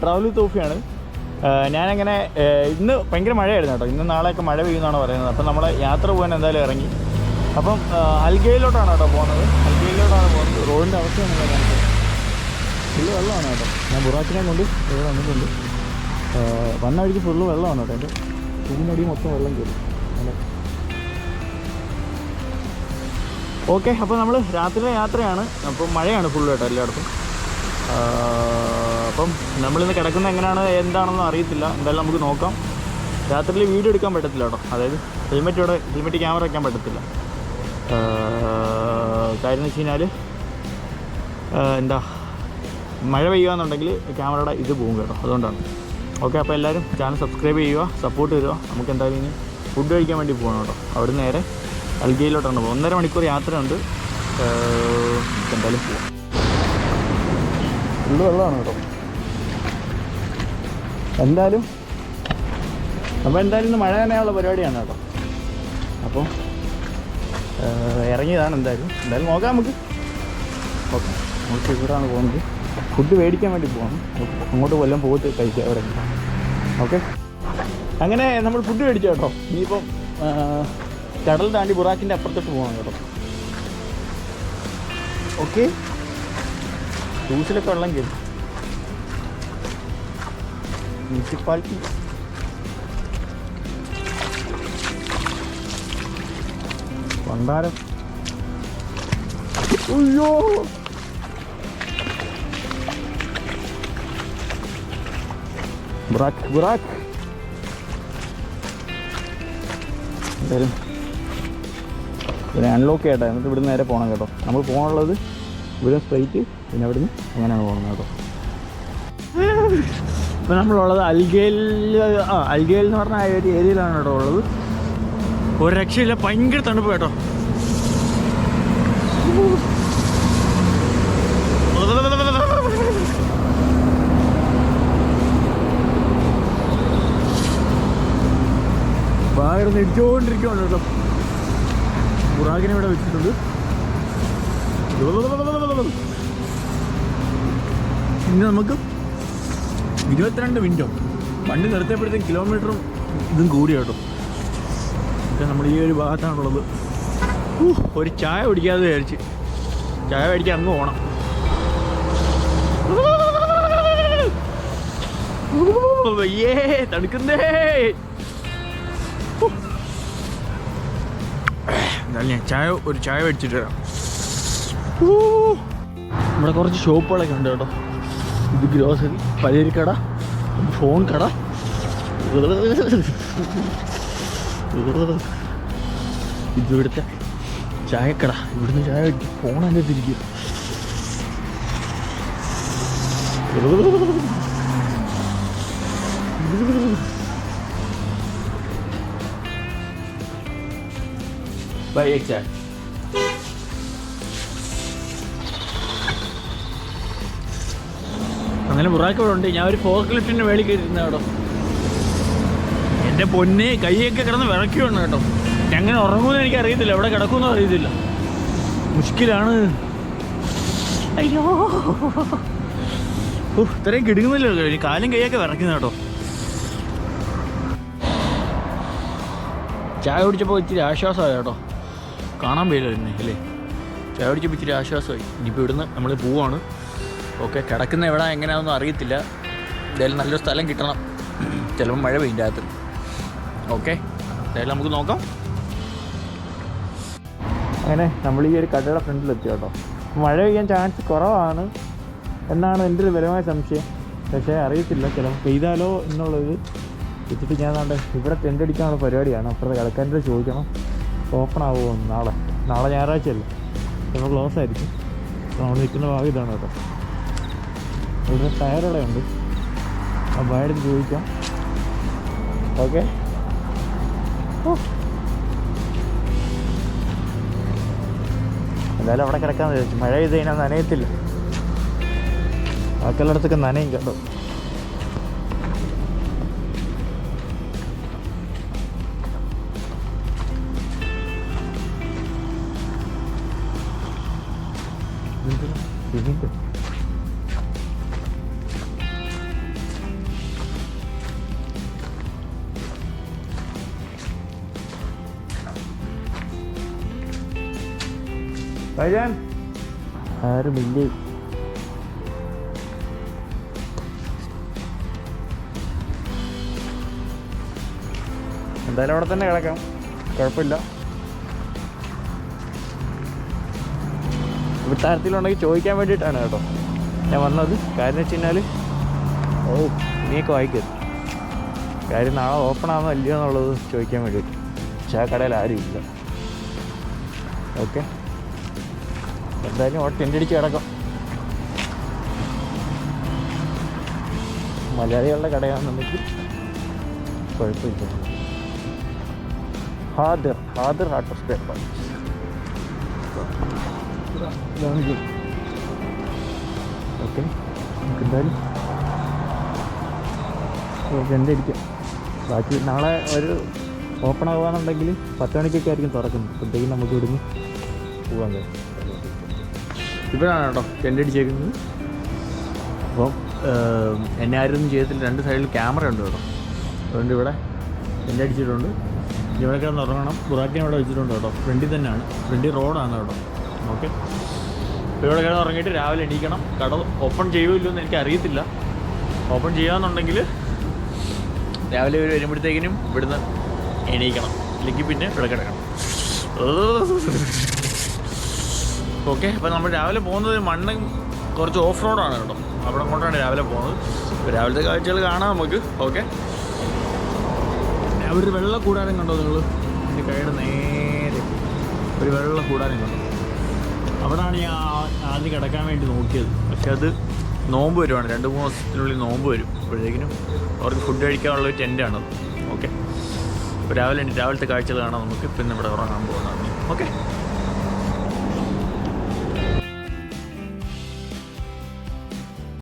Travel with ഓഫിയാണ് ഞാനങ്ങനെ ഇന്ന് ഭയങ്കര മഴയായിരുന്നു കേട്ടോ. ഇന്ന് നാളെയൊക്കെ മഴ പെയ്യുമെന്നാണ് പറയുന്നത്. അപ്പം നമ്മൾ യാത്ര പോകാൻ എന്തായാലും ഇറങ്ങി. അപ്പം അൽഗയിലോട്ടാണ് കേട്ടോ പോകുന്നത്. അൽഗയിലോട്ടാണ് പോകുന്നത്. റോഡിന്റെ അവസ്ഥയാണ് കാണിച്ചത് ഫുള്ള് വെള്ളമാണ് കേട്ടോ. ഞാൻ ബുറാക്കിനെ കൊണ്ട് ഇവിടെ വന്നിട്ടുണ്ട്. ഏഹ്, വന്ന വഴിക്ക് ഫുള്ള് വെള്ളമാണ് കേട്ടോ. എന്റെ ഇതിനടി മൊത്തം വെള്ളം കയറി. ഓക്കെ അപ്പോൾ നമ്മൾ രാത്രിയിലെ യാത്രയാണ്. അപ്പോൾ മഴയാണ് ഫുള്ള് കേട്ടോ എല്ലായിടത്തും. നമ്മളിന്ന് കിടക്കുന്ന എങ്ങനെയാണ് എന്താണെന്ന് അറിയത്തില്ല. എന്തായാലും നമുക്ക് നോക്കാം. രാത്രിയിൽ വീഡിയോ എടുക്കാൻ പറ്റത്തില്ല കേട്ടോ. അതായത് ഹെൽമെറ്റ് ഇവിടെ ഹെൽമെറ്റ് ക്യാമറ വയ്ക്കാൻ പറ്റത്തില്ല. കാര്യം എന്ന് വെച്ച് എന്താ മഴ പെയ്യുകയെന്നുണ്ടെങ്കിൽ ക്യാമറയുടെ ഇത് പോകും കേട്ടോ. അതുകൊണ്ടാണ്. ഓക്കെ അപ്പോൾ എല്ലാവരും ചാനൽ സബ്സ്ക്രൈബ് ചെയ്യുക സപ്പോർട്ട് തരിക. നമുക്ക് എന്തായാലും ഇനി ഫുഡ് കഴിക്കാൻ വേണ്ടി പോകണം കേട്ടോ. അവിടെ നേരെ അൽഗയിലോട്ടാണ് പോകുന്നത് ഒന്നര മണിക്കൂർ യാത്രയുണ്ട് എന്തായാലും പോവാം. ഫുള്ള് വെള്ളമാണ് കേട്ടോ. എന്തായാലും അപ്പോൾ എന്തായാലും ഇന്ന് മഴ തന്നെയുള്ള പരിപാടിയാണ് കേട്ടോ. അപ്പോൾ ഇറങ്ങിയതാണ് എന്തായാലും. എന്തായാലും നോക്കാം നമുക്ക്. ഓക്കെ. നമുക്ക് ഇവിടെയാണ് പോകുന്നത്. ഫുഡ് മേടിക്കാൻ വേണ്ടി പോകണം അങ്ങോട്ട് കൊല്ലം പോയിട്ട് കഴിക്കാം അവിടെ. ഓക്കെ. അങ്ങനെ നമ്മൾ ഫുഡ് മേടിച്ചു കേട്ടോ. ഇനിയിപ്പം കടൽ താണ്ടി ബുറാക്കിന്റെ അപ്പുറത്തോട്ട് പോകണം കേട്ടോ. ഓക്കെ. ഷൂസിലൊക്കെ വെള്ളം കയറി മുനിസിപ്പാലിറ്റി പണ്ടാരം അയ്യോ ബുറാക്ക് ബുറാക്ക് എന്തായാലും ഇതിനെ അൺലോക്ക് ചെയ്യട്ടെ. എന്നിട്ട് ഇവിടുന്ന് നേരെ പോകണം കേട്ടോ. നമ്മൾ പോകാനുള്ളത് ഇവിടെ സ്ട്രൈറ്റ് പിന്നെ അവിടുന്ന് അങ്ങനെയാണ് പോകുന്നത് കേട്ടോ. ഇപ്പം നമ്മളുള്ളത് അൽഗേൽ ആ അൽഗേൽ എന്ന് പറഞ്ഞ ആ ഒരു ഏരിയയിലാണ് കേട്ടോ ഉള്ളത്. ഒരു രക്ഷയില്ല ഭയങ്കര തണുപ്പ് കേട്ടോ. ഭയങ്കര ഇടിച്ചുകൊണ്ടിരിക്കുകയാണ് കേട്ടോ. ബുറാഗിനെ ഇവിടെ വെച്ചിട്ടുണ്ട്. ഇനി നമുക്ക് ഇരുപത്തിരണ്ട് മിനിറ്റോ? വണ്ടി നിർത്തിയപ്പോഴത്തേക്കും കിലോമീറ്ററും ഇതും കൂടി കേട്ടോ. ഇപ്പം നമ്മൾ ഈ ഒരു ഭാഗത്താണുള്ളത്. ഒരു ചായ കുടിക്കാതെ വിചാരിച്ച്. ചായ മേടിക്കാൻ അങ്ങ് പോകണം. ഞാൻ ചായ ഒരു ചായ മേടിച്ചിട്ട് വരാം. ഇവിടെ കുറച്ച് ഷോപ്പുകളൊക്കെ ഉണ്ട് കേട്ടോ. ഇത് ഗ്രോസറി പലചരക്കട ഫോൺ കട. ഇതിവിടുത്തെ ചായക്കട. ഇവിടുന്ന് ചായ ഫോൺ തിരിക്കുക തിരിക്കും Buy അങ്ങനെ ബുറാക്ക് ഇവിടെ ഉണ്ട്. ഞാൻ ഒരു ഫോർക്ക് ലിഫ്റ്റിന്റെ മേളിൽ കയറിയിരുന്നു കേട്ടോ. എന്റെ പൊന്നെ കൈയൊക്കെ കിടന്ന് വിറയ്ക്കുവാണ് കേട്ടോ. എങ്ങനെ ഉറങ്ങുമെന്ന് എനിക്ക് അറിയത്തില്ല എവിടെ കിടക്കുമെന്നും അറിയത്തില്ല. മുഷ്കിലാണ്. അയ്യോ. ഓ ഇത്രയും കിടുങ്ങുന്നില്ലല്ലോ ഇനി കാലും കൈയൊക്കെ വിറയ്ക്കുന്ന കേട്ടോ. ചായ കുടിച്ചപ്പോൾ ഇച്ചിരി ആശ്വാസമായി കേട്ടോ. കാണാൻ പോയില്ല പിന്നെ അല്ലേ? ചായ കുടിച്ചപ്പോൾ ഇച്ചിരി ആശ്വാസമായി. ഇനിയിപ്പോൾ ഇവിടുന്ന് നമ്മൾ പോവാണ്. ഓക്കെ കിടക്കുന്ന എവിടെ എങ്ങനെയാണെന്നൊന്നും അറിയത്തില്ല. എന്തായാലും നല്ലൊരു സ്ഥലം കിട്ടണം. ചിലപ്പോൾ മഴ പെയ്യും രാത്രി. ഓക്കെ എന്തായാലും നമുക്ക് നോക്കാം. അങ്ങനെ നമ്മൾ ഈ ഒരു കടയുടെ ഫ്രണ്ടിലെത്തി കേട്ടോ. മഴ പെയ്യാൻ ചാൻസ് കുറവാണ്. എന്നാണ് എന്റെ ഒരു ബലമായ സംശയം. പക്ഷേ അറിയത്തില്ല ചിലപ്പോൾ പെയ്താലോ എന്നുള്ളത് വെച്ചിട്ട് ഞാൻ നാളെ ഇവിടെ ടെന്റ് അടിക്കാനുള്ള പരിപാടിയാണ്. അപ്പുറത്തെ കിടക്കാന്റെ ചോദിക്കണം ഓപ്പൺ ആവുമോ നാളെ? നാളെ ഞായറാഴ്ചയല്ലേ. ചിലപ്പോൾ ക്ലോസ് ആയിരിക്കും. നമ്മൾ നിൽക്കുന്ന ഭാഗം ഇതാണ് കേട്ടോ. ഇവിടെ ടയർ ഉണ്ട് ആ ബാഡ് ചോദിക്കാം ഓക്കെ എന്തായാലും അവിടെ കിടക്കാന്ന് വിചാരിച്ചു. മഴ ചെയ്ത് കഴിഞ്ഞാൽ നനയത്തില്ല. ബാക്കിയുള്ളിടത്തൊക്കെ നനയും കേട്ടോ. ഇതെന്തിനാ? ആരുമില്ലേ എന്തായാലും അവിടെ തന്നെ കിടക്കാം. കുഴപ്പമില്ല. വിട്ടാരത്തിലുണ്ടെങ്കിൽ ചോദിക്കാൻ വേണ്ടിയിട്ടാണ് കേട്ടോ. ഞാൻ വന്നത്. കാര്യം വെച്ച് കഴിഞ്ഞാൽ ഓ നീയൊക്കെ വായിക്കരുത് കാര്യം നാളെ ഓപ്പൺ ആണോ അല്ലയോ എന്നുള്ളത് ചോദിക്കാൻ വേണ്ടിയിട്ട്. പക്ഷേ ആ കടയിൽ ആരും ഇല്ല ഓക്കെ എന്തായാലും അവിടെ ടെന്റ് അടിച്ച് കിടക്കാം. മലയാളികളുടെ കടയാണെന്നുണ്ടെങ്കിൽ കുഴപ്പമില്ല. ഹാദർ ഹാദർ ഹാർട്ട് സ്പെയർ പാർട്സ് ഓക്കെ നമുക്ക് എന്തായാലും അടിക്കാം ബാക്കി നാളെ ഒരു ഓപ്പൺ ആവുകയാണെന്നുണ്ടെങ്കിൽ പത്ത് മണിക്കൊക്കെ ആയിരിക്കും തുറക്കുന്നത്. അപ്പോഴത്തേക്കും നമുക്ക് ഇവിടുന്ന് പോകാൻ കഴിയും ഇവിടാണ് കേട്ടോ ടെന്റടിച്ചേക്കുന്നത് അപ്പം എന്നെ ആരും ചെയ്യത്തില്ല. രണ്ട് സൈഡിൽ ക്യാമറ ഉണ്ട് കേട്ടോ. അതുകൊണ്ട് ഇവിടെ ടെന്റടിച്ചിട്ടുണ്ട് ഇവിടെ കിടന്ന് ഉറങ്ങണം. ബുറാക്കിനെ ഇവിടെ വെച്ചിട്ടുണ്ട് കേട്ടോ. ഫ്രണ്ടിൽ തന്നെയാണ്. ഫ്രണ്ടിൽ റോഡാണ് കേട്ടോ. ഓക്കെ. ഇവിടെ കിടന്ന് ഉറങ്ങിയിട്ട് രാവിലെ എണീക്കണം. കട ഓപ്പൺ ചെയ്യുമല്ലോ എന്ന് എനിക്ക് അറിയത്തില്ല ഓപ്പൺ ചെയ്യാമെന്നുണ്ടെങ്കിൽ രാവിലെ ഒരു വരുമ്പോഴത്തേക്കിനും ഇവിടുന്ന് എണീക്കണം. അല്ലെങ്കിൽ പിന്നെ ഇവിടെ കിടക്കണം. ഓക്കെ അപ്പോൾ നമ്മൾ രാവിലെ പോകുന്നത് മണ്ണ് കുറച്ച് ഓഫ് റോഡാണ് കേട്ടോ. അവിടെ കൊണ്ടാണ് രാവിലെ പോകുന്നത്. അപ്പോൾ രാവിലത്തെ കാഴ്ചകൾ കാണാം നമുക്ക്. ഓക്കെ. ഒരു വെള്ള കൂടാരം കണ്ടോ നിങ്ങൾ എന്റെ കൈയുടെ നേരെ. ഒരു വെള്ള കൂടാരം കണ്ടോ? അവിടെയാണ് ഞാൻ ആദ്യം കിടക്കാൻ വേണ്ടി നോക്കിയത്. പക്ഷെ അത് നോമ്പ് വരുവാണ്. രണ്ട് മൂന്ന് ദിവസത്തിനുള്ളിൽ നോമ്പ് വരും. അപ്പോഴത്തേക്കിനും അവർക്ക് ഫുഡ് കഴിക്കാനുള്ള ഒരു ടെന്റാണ് ഓക്കെ. അപ്പോൾ രാവിലെ രാവിലത്തെ കാഴ്ചകൾ കാണാം നമുക്ക്. പിന്നെ ഇവിടെ ഉറങ്ങാൻ പോകുന്നതാണ്. ഓക്കെ.